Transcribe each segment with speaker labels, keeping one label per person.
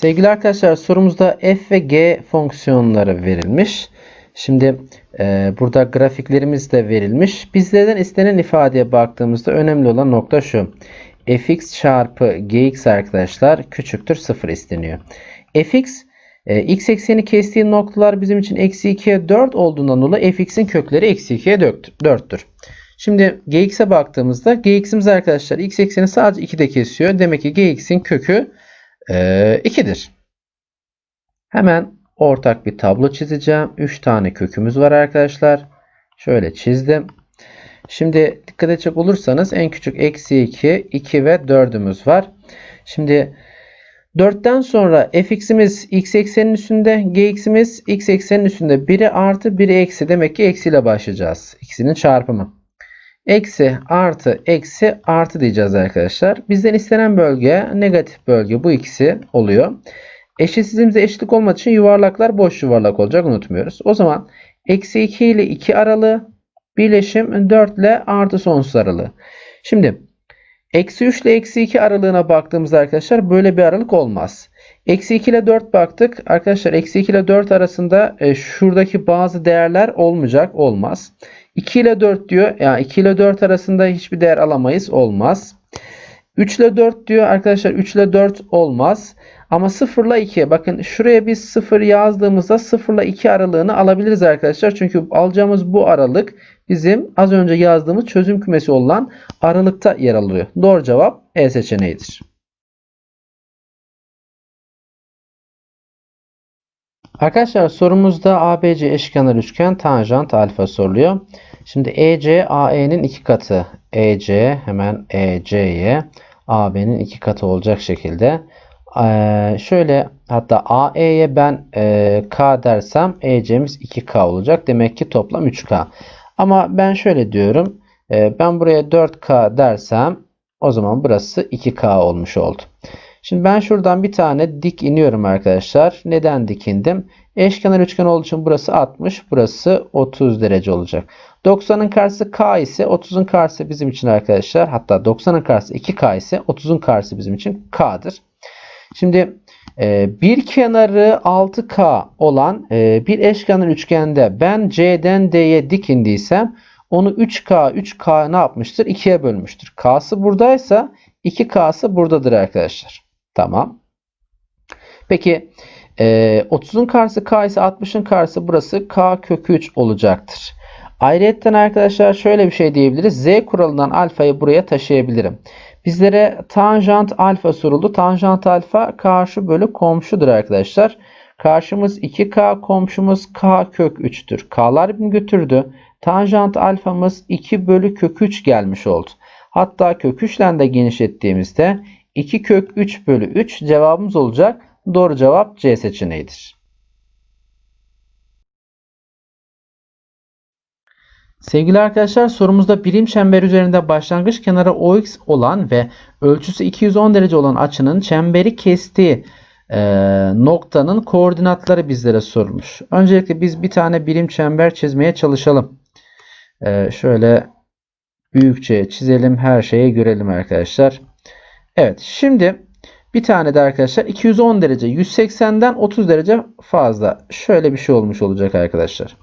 Speaker 1: Sevgili arkadaşlar sorumuzda f ve g fonksiyonları verilmiş. Şimdi e, burada grafiklerimiz de verilmiş. Bizlerden istenen ifadeye baktığımızda önemli olan nokta şu. fx çarpı gx arkadaşlar küçüktür 0 isteniyor. fx e, x ekseni kestiği noktalar bizim için eksi 2'ye 4 olduğundan dolayı fx'in kökleri eksi 2'ye 4'tür. Şimdi gx'e baktığımızda gx'imiz arkadaşlar x ekseni sadece 2'de kesiyor. Demek ki gx'in kökü 2'dir. Hemen ortak bir tablo çizeceğim. 3 tane kökümüz var arkadaşlar. Şöyle çizdim. Şimdi dikkat edecek olursanız en küçük eksi 2, 2 ve 4'ümüz var. Şimdi 4'ten sonra fx'imiz x eksenin üstünde, gx'imiz x eksenin üstünde. Biri artı, biri eksi. Demek ki eksiyle başlayacağız. İkisinin çarpımı. Eksi, artı, eksi, artı diyeceğiz arkadaşlar. Bizden istenen bölge negatif bölge. Bu ikisi oluyor. Eşitsizliğimize eşitlik olmadığı için yuvarlaklar boş yuvarlak olacak unutmuyoruz. O zaman eksi 2 ile 2 aralığı birleşim 4 ile artı sonsuz aralığı. Şimdi eksi 3 ile eksi 2 aralığına baktığımızda arkadaşlar böyle bir aralık olmaz. Eksi 2 ile 4 baktık. Arkadaşlar eksi 2 ile 4 arasında e, şuradaki bazı değerler olmayacak. Olmaz. 2 ile 4 diyor. Yani 2 ile 4 arasında hiçbir değer alamayız. Olmaz. 3 ile 4 diyor. Arkadaşlar 3 ile 4 olmaz. Ama 0 ile 2 bakın şuraya biz 0 yazdığımızda 0 ile 2 aralığını alabiliriz arkadaşlar. Çünkü alacağımız bu aralık bizim az önce yazdığımız çözüm kümesi olan aralıkta yer alıyor. Doğru cevap E seçeneğidir. Arkadaşlar sorumuzda ABC eşkenar üçgen tanjant alfa soruluyor. Şimdi EC AE'nin iki katı. EC hemen EC'ye AB'nin iki katı olacak şekilde. Ee, şöyle hatta AE'ye ben e, K dersem EC'miz 2K olacak. Demek ki toplam 3K. Ama ben şöyle diyorum. E, ben buraya 4K dersem o zaman burası 2K olmuş oldu. Şimdi ben şuradan bir tane dik iniyorum arkadaşlar. Neden dik indim? Eşkenar üçgen olduğu için burası 60, burası 30 derece olacak. 90'ın karşısı K ise 30'un karşısı bizim için arkadaşlar. Hatta 90'ın karşısı 2K ise 30'un karşısı bizim için K'dır. Şimdi e, bir kenarı 6K olan e, bir eşkenar üçgende ben C'den D'ye dik indiysem onu 3K 3K ne yapmıştır? 2'ye bölmüştür. K'sı buradaysa 2K'sı buradadır arkadaşlar. Tamam. Peki e, 30'un karşısı K ise 60'ın karşısı burası K kök 3 olacaktır. Ayrıca arkadaşlar şöyle bir şey diyebiliriz. Z kuralından alfayı buraya taşıyabilirim. Bizlere tanjant alfa soruldu. Tanjant alfa karşı bölü komşudur arkadaşlar. Karşımız 2K, komşumuz K kök 3'tür. K'lar birbirini götürdü. Tanjant alfamız 2 bölü kök 3 gelmiş oldu. Hatta kök 3 ile de genişlettiğimizde 2 kök 3 bölü 3 cevabımız olacak. Doğru cevap C seçeneğidir. Sevgili arkadaşlar sorumuzda birim çember üzerinde başlangıç kenarı OX olan ve ölçüsü 210 derece olan açının çemberi kestiği e, noktanın koordinatları bizlere sorulmuş. Öncelikle biz bir tane birim çember çizmeye çalışalım. E, şöyle büyükçe çizelim her şeyi görelim arkadaşlar. Evet şimdi bir tane de arkadaşlar 210 derece 180'den 30 derece fazla. Şöyle bir şey olmuş olacak arkadaşlar.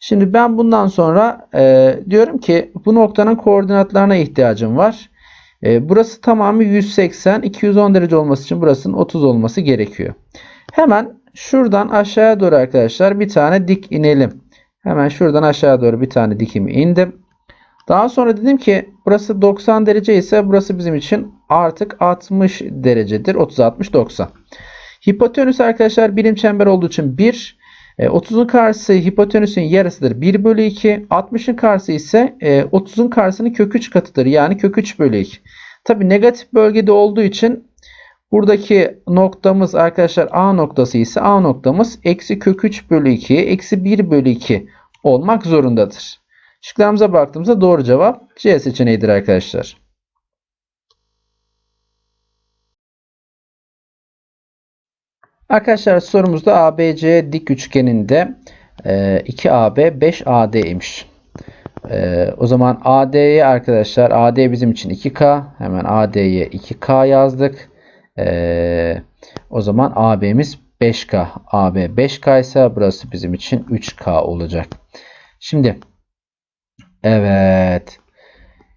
Speaker 1: Şimdi ben bundan sonra e, diyorum ki bu noktanın koordinatlarına ihtiyacım var. E, burası tamamı 180. 210 derece olması için burasının 30 olması gerekiyor. Hemen şuradan aşağıya doğru arkadaşlar bir tane dik inelim. Hemen şuradan aşağıya doğru bir tane dikimi indim. Daha sonra dedim ki burası 90 derece ise burası bizim için artık 60 derecedir. 30 60 90. Hipotenüs arkadaşlar birim çember olduğu için 1 30'un e, karşısı hipotenüsün yarısıdır. 1 bölü 2. 60'ın karşısı ise 30'un e, karşısının kök 3 katıdır. Yani kök 3 bölü 2. Tabi negatif bölgede olduğu için buradaki noktamız arkadaşlar A noktası ise A noktamız eksi kök 3 bölü 2 eksi 1 bölü 2 olmak zorundadır. Şıklarımıza baktığımızda doğru cevap C seçeneğidir arkadaşlar. Arkadaşlar sorumuzda ABC dik üçgeninde 2AB e, 5AD imiş. E, o zaman AD'ye arkadaşlar AD bizim için 2K. Hemen AD'ye 2K yazdık. Ee, o zaman AB'miz 5K. AB 5K ise burası bizim için 3K olacak. Şimdi evet.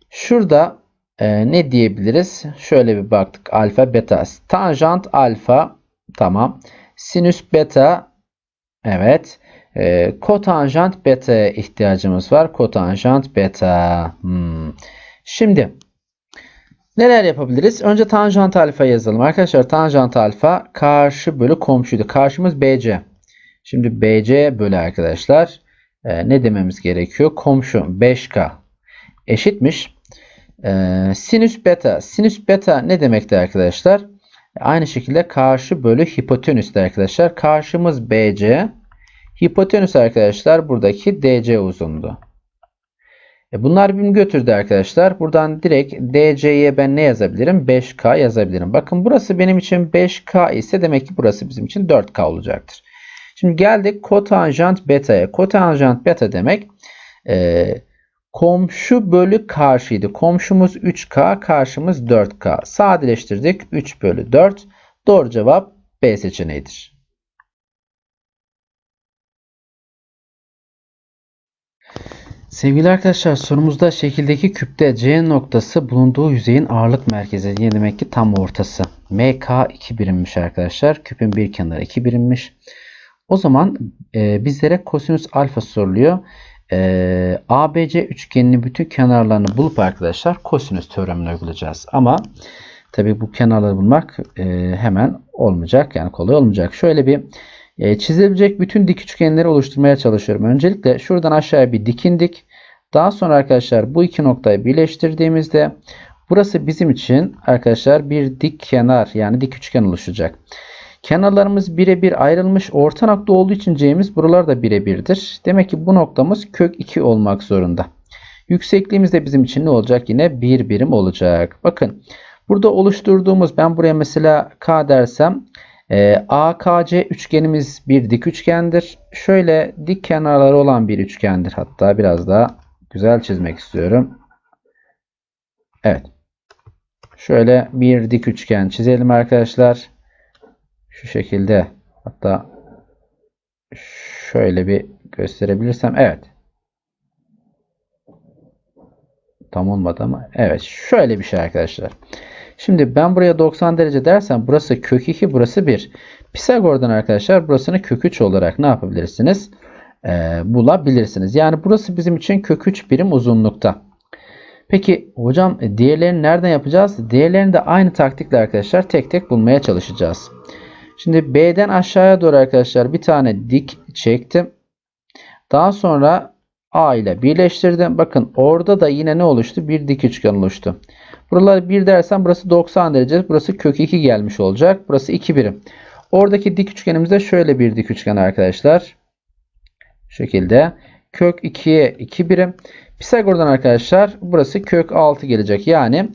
Speaker 1: Şurada e, ne diyebiliriz? Şöyle bir baktık. Alfa beta. Tanjant alfa. Tamam. Sinüs beta. Evet. E, kotanjant beta'ya ihtiyacımız var. Kotanjant beta. Hmm. Şimdi neler yapabiliriz? Önce tanjant alfa yazalım. Arkadaşlar tanjant alfa karşı bölü komşuydu. Karşımız BC. Şimdi BC bölü arkadaşlar e, ne dememiz gerekiyor? Komşu 5K eşitmiş. E, sinüs beta. Sinüs beta ne demekti arkadaşlar? Aynı şekilde karşı bölü hipotenüs arkadaşlar. Karşımız BC. Hipotenüs arkadaşlar buradaki DC uzunluğu. E bunlar birbirini götürdü arkadaşlar. Buradan direkt DC'ye ben ne yazabilirim? 5K yazabilirim. Bakın burası benim için 5K ise demek ki burası bizim için 4K olacaktır. Şimdi geldik kotanjant beta'ya. Kotanjant beta demek e, komşu bölü karşıydı. Komşumuz 3K, karşımız 4K. Sadeleştirdik. 3 bölü 4. Doğru cevap B seçeneğidir. Sevgili arkadaşlar sorumuzda şekildeki küpte C noktası bulunduğu yüzeyin ağırlık merkezi. Yani demek ki tam ortası. MK 2 birimmiş arkadaşlar. Küpün bir kenarı 2 birimmiş. O zaman e, bizlere kosinüs alfa soruluyor. E, ABC üçgeninin bütün kenarlarını bulup arkadaşlar kosinüs teoremini uygulayacağız. Ama tabi bu kenarları bulmak e, hemen olmayacak. Yani kolay olmayacak. Şöyle bir e, çizilebilecek bütün dik üçgenleri oluşturmaya çalışıyorum. Öncelikle şuradan aşağıya bir dikindik. Daha sonra arkadaşlar bu iki noktayı birleştirdiğimizde burası bizim için arkadaşlar bir dik kenar yani dik üçgen oluşacak. Kenarlarımız birebir ayrılmış. Orta nokta olduğu için C'miz buralar da birebirdir. Demek ki bu noktamız kök 2 olmak zorunda. Yüksekliğimiz de bizim için ne olacak? Yine bir birim olacak. Bakın burada oluşturduğumuz ben buraya mesela K dersem e, AKC üçgenimiz bir dik üçgendir. Şöyle dik kenarları olan bir üçgendir. Hatta biraz daha güzel çizmek istiyorum. Evet. Şöyle bir dik üçgen çizelim arkadaşlar. Şu şekilde hatta şöyle bir gösterebilirsem evet. Tam olmadı ama evet şöyle bir şey arkadaşlar. Şimdi ben buraya 90 derece dersem burası kök 2 burası 1. Pisagor'dan arkadaşlar burasını kök 3 olarak ne yapabilirsiniz? Ee, bulabilirsiniz. Yani burası bizim için kök 3 birim uzunlukta. Peki hocam e, diğerlerini nereden yapacağız? Diğerlerini de aynı taktikle arkadaşlar tek tek bulmaya çalışacağız. Şimdi B'den aşağıya doğru arkadaşlar bir tane dik çektim. Daha sonra A ile birleştirdim. Bakın orada da yine ne oluştu? Bir dik üçgen oluştu. Buraları 1 dersen burası 90 derece. Burası kök 2 gelmiş olacak. Burası 2 birim. Oradaki dik üçgenimizde şöyle bir dik üçgen arkadaşlar. Şu şekilde. Kök 2'ye 2 birim. Pisagor'dan arkadaşlar burası kök 6 gelecek. Yani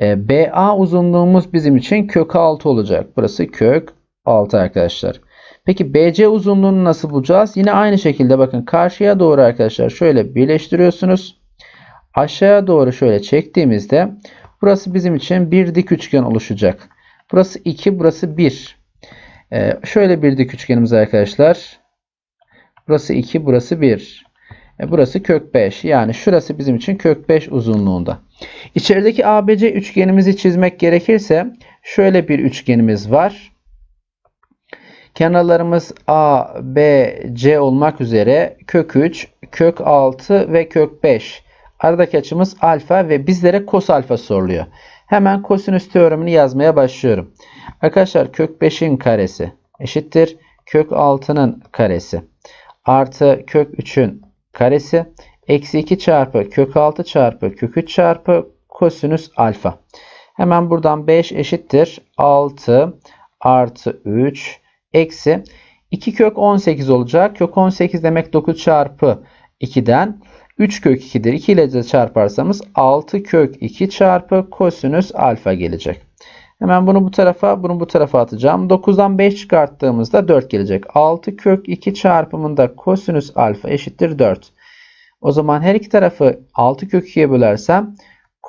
Speaker 1: e, BA uzunluğumuz bizim için kök 6 olacak. Burası kök 6 arkadaşlar. Peki BC uzunluğunu nasıl bulacağız? Yine aynı şekilde bakın karşıya doğru arkadaşlar şöyle birleştiriyorsunuz. Aşağıya doğru şöyle çektiğimizde burası bizim için bir dik üçgen oluşacak. Burası 2, burası 1. Ee, şöyle bir dik üçgenimiz arkadaşlar. Burası 2, burası 1. E, burası kök 5. Yani şurası bizim için kök 5 uzunluğunda. İçerideki ABC üçgenimizi çizmek gerekirse şöyle bir üçgenimiz var. Kenarlarımız A, B, C olmak üzere kök 3, kök 6 ve kök 5. Aradaki açımız alfa ve bizlere kos alfa soruluyor. Hemen kosinüs teoremini yazmaya başlıyorum. Arkadaşlar kök 5'in karesi eşittir. Kök 6'nın karesi artı kök 3'ün karesi eksi 2 çarpı kök 6 çarpı kök 3 çarpı kosinüs alfa. Hemen buradan 5 eşittir. 6 artı 3 eksi 2 kök 18 olacak. Kök 18 demek 9 çarpı 2'den 3 kök 2'dir. 2 ile de çarparsanız 6 kök 2 çarpı kosinüs alfa gelecek. Hemen bunu bu tarafa, bunu bu tarafa atacağım. 9'dan 5 çıkarttığımızda 4 gelecek. 6 kök 2 çarpımında kosinüs alfa eşittir 4. O zaman her iki tarafı 6 kök 2'ye bölersem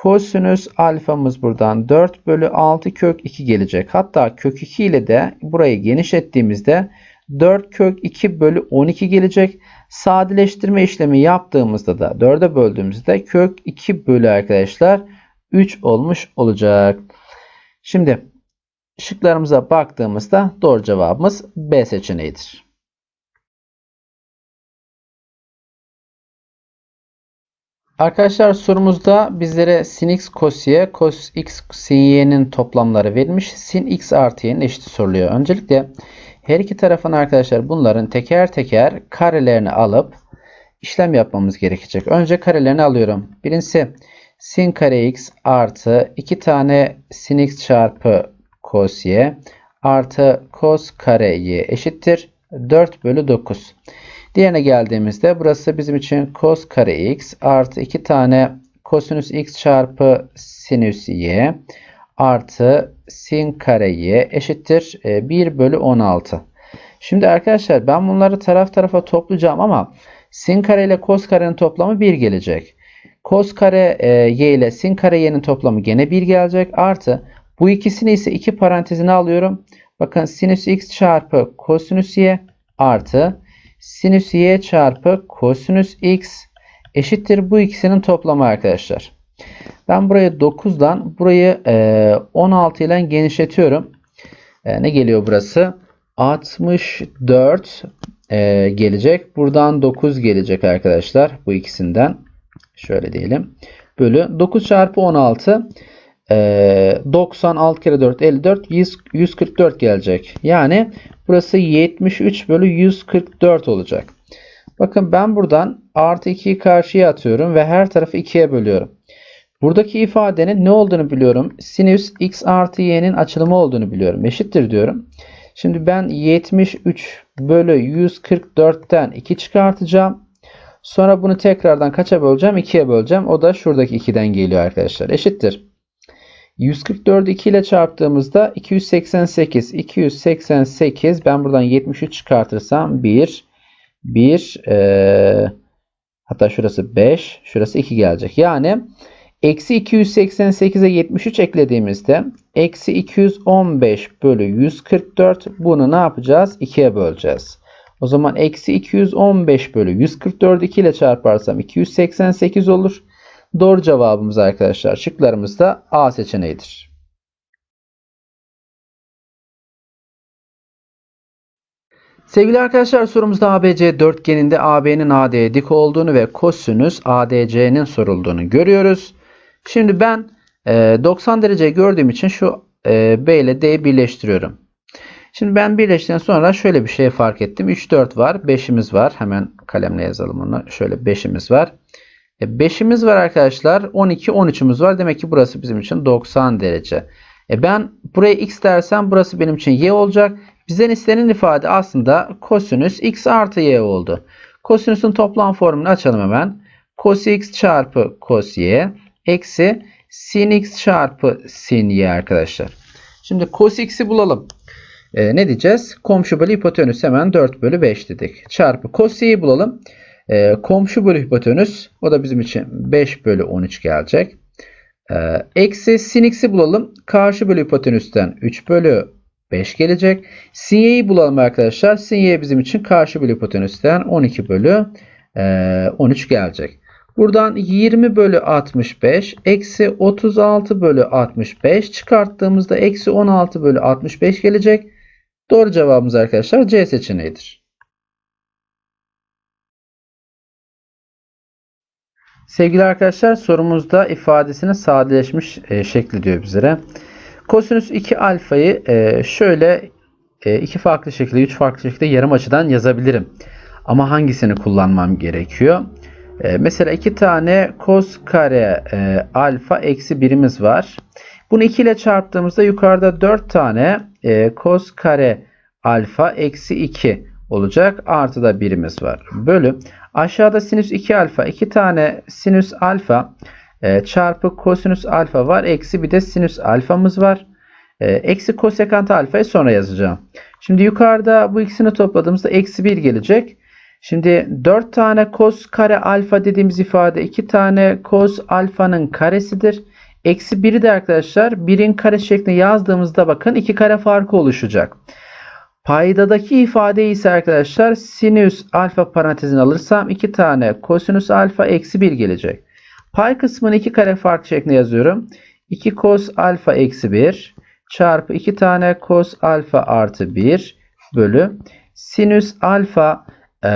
Speaker 1: Kosinüs alfamız buradan 4 bölü 6 kök 2 gelecek. Hatta kök 2 ile de burayı genişlettiğimizde 4 kök 2 bölü 12 gelecek. Sadeleştirme işlemi yaptığımızda da 4'e böldüğümüzde kök 2 bölü arkadaşlar 3 olmuş olacak. Şimdi şıklarımıza baktığımızda doğru cevabımız B seçeneğidir. Arkadaşlar sorumuzda bizlere sin x cos y, cos x sin y'nin toplamları verilmiş. Sin x artı y'nin eşiti soruluyor. Öncelikle her iki tarafın arkadaşlar bunların teker teker karelerini alıp işlem yapmamız gerekecek. Önce karelerini alıyorum. Birincisi sin kare x artı 2 tane sin x çarpı cos y artı cos kare y eşittir 4 bölü 9. Diğerine geldiğimizde burası bizim için cos kare x artı 2 tane kosinüs x çarpı sinüs y artı sin kare y eşittir 1 e, bölü 16. Şimdi arkadaşlar ben bunları taraf tarafa toplayacağım ama sin kare ile cos karenin toplamı 1 gelecek. Cos kare e, y ile sin kare y'nin toplamı gene 1 gelecek. Artı bu ikisini ise iki parantezine alıyorum. Bakın sinüs x çarpı kosinüs y artı sinüs y çarpı kosinüs x eşittir bu ikisinin toplamı arkadaşlar. Ben burayı 9'dan burayı 16 ile genişletiyorum. E, ne geliyor burası? 64 e, gelecek. Buradan 9 gelecek arkadaşlar. Bu ikisinden. Şöyle diyelim. Bölü 9 çarpı 16 e, 96 kere 4 54 100, 144 gelecek. Yani burası 73 bölü 144 olacak. Bakın ben buradan artı 2'yi karşıya atıyorum ve her tarafı 2'ye bölüyorum. Buradaki ifadenin ne olduğunu biliyorum. Sinüs x artı y'nin açılımı olduğunu biliyorum. Eşittir diyorum. Şimdi ben 73 bölü 144'ten 2 çıkartacağım. Sonra bunu tekrardan kaça böleceğim? 2'ye böleceğim. O da şuradaki 2'den geliyor arkadaşlar. Eşittir. 144'ü 2 ile çarptığımızda 288. 288 ben buradan 73 çıkartırsam 1 1 e, hatta şurası 5 şurası 2 gelecek. Yani Eksi 288'e 73 eklediğimizde eksi 215 bölü 144 bunu ne yapacağız? 2'ye böleceğiz. O zaman eksi 215 bölü 144 2 ile çarparsam 288 olur. Doğru cevabımız arkadaşlar şıklarımızda A seçeneğidir. Sevgili arkadaşlar sorumuzda ABC dörtgeninde AB'nin AD'ye dik olduğunu ve kosinüs ADC'nin sorulduğunu görüyoruz. Şimdi ben e, 90 derece gördüğüm için şu e, B ile D'yi birleştiriyorum. Şimdi ben birleştikten sonra şöyle bir şey fark ettim. 3, 4 var. 5'imiz var. Hemen kalemle yazalım onu. Şöyle 5'imiz var. 5'imiz e, var arkadaşlar. 12, 13'ümüz var. Demek ki burası bizim için 90 derece. E ben buraya x dersem burası benim için y olacak. Bizden istenen ifade aslında kosinüs x artı y oldu. Kosinüsün toplam formunu açalım hemen. Cos x çarpı cos y eksi sin x çarpı sin y arkadaşlar. Şimdi cos x'i bulalım. Ee, ne diyeceğiz? Komşu bölü hipotenüs hemen 4 bölü 5 dedik. Çarpı cos y'yi bulalım. Ee, komşu bölü hipotenüs o da bizim için 5 bölü 13 gelecek. Ee, eksi sin x'i bulalım. Karşı bölü hipotenüsten 3 bölü 5 gelecek. Sin y'yi bulalım arkadaşlar. Sin y bizim için karşı bölü hipotenüsten 12 bölü 13 e, gelecek. Buradan 20 bölü 65 eksi 36 bölü 65 çıkarttığımızda eksi 16 bölü 65 gelecek. Doğru cevabımız arkadaşlar C seçeneğidir. Sevgili arkadaşlar sorumuzda ifadesini sadeleşmiş e, şekli diyor bizlere. Kosinüs 2 alfayı e, şöyle e, iki farklı şekilde, üç farklı şekilde yarım açıdan yazabilirim. Ama hangisini kullanmam gerekiyor? E, mesela iki tane cos kare e, alfa eksi birimiz var. Bunu 2 ile çarptığımızda yukarıda 4 tane e, cos kare alfa eksi 2 olacak. Artı da birimiz var. Bölü. Aşağıda sinüs 2 alfa. 2 tane sinüs alfa e, çarpı kosinüs alfa var. Eksi bir de sinüs alfamız var. E, eksi kosekant alfayı sonra yazacağım. Şimdi yukarıda bu ikisini topladığımızda eksi 1 gelecek. Şimdi 4 tane kos kare alfa dediğimiz ifade 2 tane kos alfanın karesidir. Eksi 1'i de arkadaşlar 1'in kare şeklinde yazdığımızda bakın 2 kare farkı oluşacak. Paydadaki ifade ise arkadaşlar sinüs alfa parantezine alırsam 2 tane kosinüs alfa eksi 1 gelecek. Pay kısmını 2 kare farkı şeklinde yazıyorum. 2 kos alfa eksi 1 çarpı 2 tane kos alfa artı 1 bölü sinüs alfa e,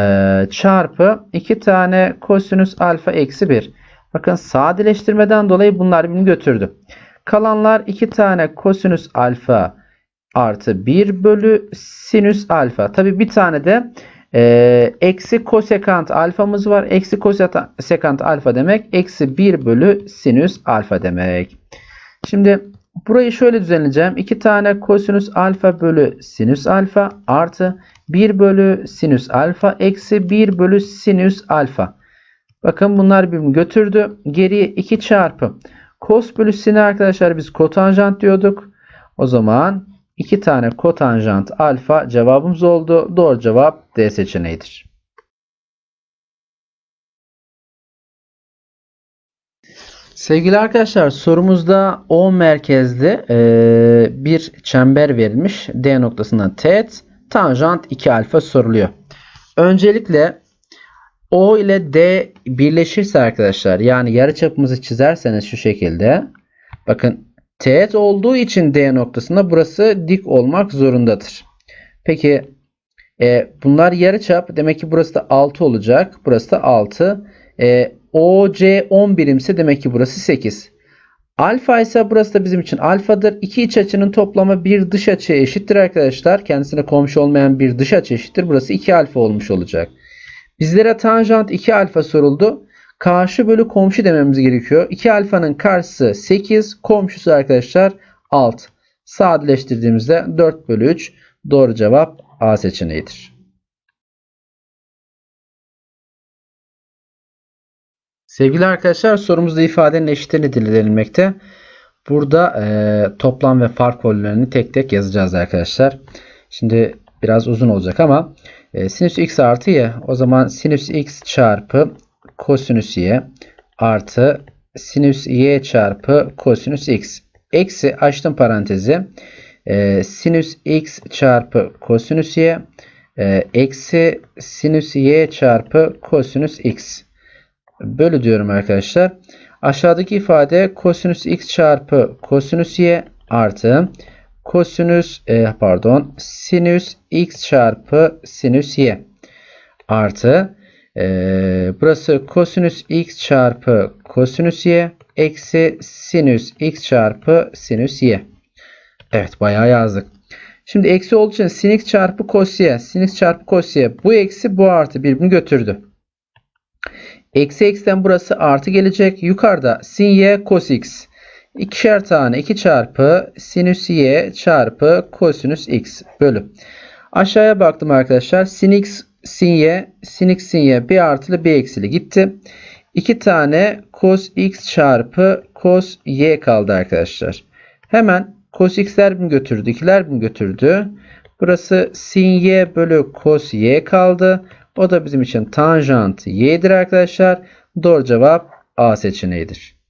Speaker 1: çarpı 2 tane kosinüs alfa eksi 1. Bakın sadeleştirmeden dolayı bunlar birbirini götürdü. Kalanlar 2 tane kosinüs alfa artı 1 bölü sinüs alfa. Tabi bir tane de e, eksi kosekant alfamız var. Eksi kosekant alfa demek eksi 1 bölü sinüs alfa demek. Şimdi burayı şöyle düzenleyeceğim. 2 tane kosinüs alfa bölü sinüs alfa artı 1 bölü sinüs alfa eksi 1 bölü sinüs alfa. Bakın bunlar birbirini götürdü. Geriye 2 çarpı kos bölü sin arkadaşlar biz kotanjant diyorduk. O zaman 2 tane kotanjant alfa cevabımız oldu. Doğru cevap D seçeneğidir. Sevgili arkadaşlar sorumuzda O merkezli e, bir çember verilmiş. D noktasından teğet tanjant 2 alfa soruluyor. Öncelikle O ile D birleşirse arkadaşlar yani yarıçapımızı çizerseniz şu şekilde bakın teğet olduğu için D noktasında burası dik olmak zorundadır. Peki e, bunlar yarıçap demek ki burası da 6 olacak. Burası da 6. E, OC 10 birimse demek ki burası 8. Alfa ise burası da bizim için alfadır. İki iç açının toplamı bir dış açıya eşittir arkadaşlar. Kendisine komşu olmayan bir dış açı eşittir. Burası 2 alfa olmuş olacak. Bizlere tanjant 2 alfa soruldu. Karşı bölü komşu dememiz gerekiyor. 2 alfanın karşısı 8. Komşusu arkadaşlar 6. Sadeleştirdiğimizde 4 bölü 3. Doğru cevap A seçeneğidir. Sevgili arkadaşlar sorumuzda ifadenin eşitliğini denilmekte. Burada e, toplam ve fark formüllerini tek tek yazacağız arkadaşlar. Şimdi biraz uzun olacak ama e, sinüs x artı y o zaman sinüs x çarpı kosinüs y artı sinüs y çarpı kosinüs x. Eksi açtım parantezi. E, sinüs x çarpı kosinüs y e, eksi sinüs y çarpı kosinüs x. Bölü diyorum arkadaşlar. Aşağıdaki ifade kosinüs x çarpı kosinüs y artı kosinüs e, pardon sinüs x çarpı sinüs y artı e, burası kosinüs x çarpı kosinüs y eksi sinüs x çarpı sinüs y. Evet bayağı yazdık. Şimdi eksi olduğu için sin x çarpı cos y. Sin x çarpı cos y. Bu eksi bu artı birbirini götürdü. Eksi x'ten burası artı gelecek. Yukarıda sin y cos x. İkişer tane 2 çarpı sinüs y çarpı kosinüs x bölü. Aşağıya baktım arkadaşlar. Sin x sin y sin x sin y bir artılı bir eksili gitti. 2 tane cos x çarpı cos y kaldı arkadaşlar. Hemen cos x'ler mi götürdü? 2'ler mi götürdü? Burası sin y bölü cos y kaldı. O da bizim için tanjant y'dir arkadaşlar. Doğru cevap A seçeneğidir.